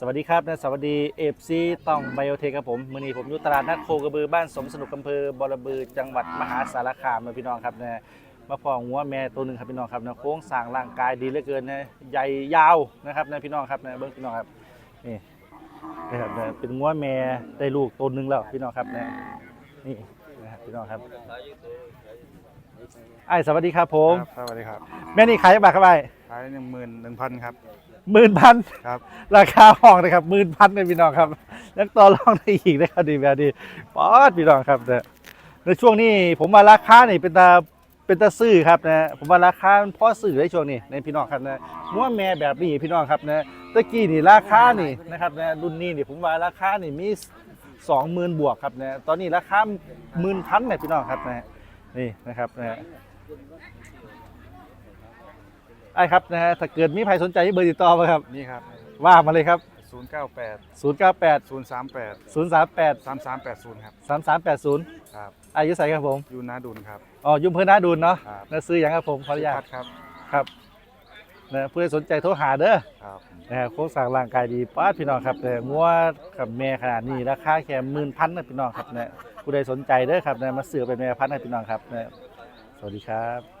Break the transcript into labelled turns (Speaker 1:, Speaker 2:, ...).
Speaker 1: สวัสดีครับนะสวัสดีเอฟซีต้องไบโอเทคครับผมมือนี้ผมอยู่ตลาดนัดโคกระบือบ้านสมสนุกอำเภอบอระบือจังหวัดมหาสารคามนะพี่น้องครับนะมาพองัวแม่ตัวหนึ่งครับพี่น้องครับนะโค้งสร้างร่างกายดีเหลือเกินนะใหญ่ยาวนะครับนะพี่น้องครับนะเบิ้งพี่น้องครับนี่นะครับนะเป็นงัวแม่ได้ลูกตัวหนึ่งแล้วพี่น้องครับนะนี่นะครับพี่น้องครับไอ้ายสวัสดีครับผม
Speaker 2: ครับสวัสดีครับ
Speaker 1: แม่นี่ขายจังบาทครับไอ้
Speaker 2: ขายหนึ่งหมื่นหนึ่งพันครับ
Speaker 1: หมื่นพัน
Speaker 2: ครับ
Speaker 1: ราคาห้องนะครับหมื่นพันเลยพี่น้องครับยังต่อรองได้อีกนะครับดีแบบดีป๊อดพี่น้องครับเนี่ยในช่วงนี้ผมว่าราคานี่เป็นตาเป็นตาซื้อครับนะผมว่าราคามันพอซื้อในช่วงนี้ในพี่น้องครับนะม้วนแม่แบบนี้พี่น้องครับนะตะกี้นี่ราคานี่นะครับนะรุ่นนี้นี่ผมว่าราคานี่มีสองหมื่นบวกครับนะตอนนี้ราคาหมื่นพันเนี่ยพี่น้องครับนะนี่นะครับนะ ไอ้ครับนะฮะถ้าเกิดมีใครสนใจมีเบอร์ติดต่อไหมครับ
Speaker 2: นี่ครับ
Speaker 1: ว่ามาเลยครับ
Speaker 2: ศูนย์เก้าแปด
Speaker 1: 098
Speaker 2: ศูนย์สามแปด
Speaker 1: 038
Speaker 2: สามสามแปดศูนย์ครับ
Speaker 1: 3380
Speaker 2: ครับ
Speaker 1: อายุใส่ครับผม
Speaker 2: อยูนาดุลครับ
Speaker 1: อ๋อยุ่มเพื่อนหน้าดูนเนาะ
Speaker 2: ครับ
Speaker 1: นะซื้ออย่างครับผมขออนุญาต
Speaker 2: พัดครับ
Speaker 1: ครับนะผู้ใดสนใจโทรหาเด้อ
Speaker 2: ครับ
Speaker 1: นะฮะโค้งสร้างร่างกายดีป้าดพี่น้องครับแต่งัวกับแม่ขนาดนี้ราคาแค่หมื่นพันนะพี่น้องครับนะผู้ใดสนใจเด้อครับนะมาซื้อเป็นแม่พันธุ์ให้พี่น้องครับนะสวัสดีครับ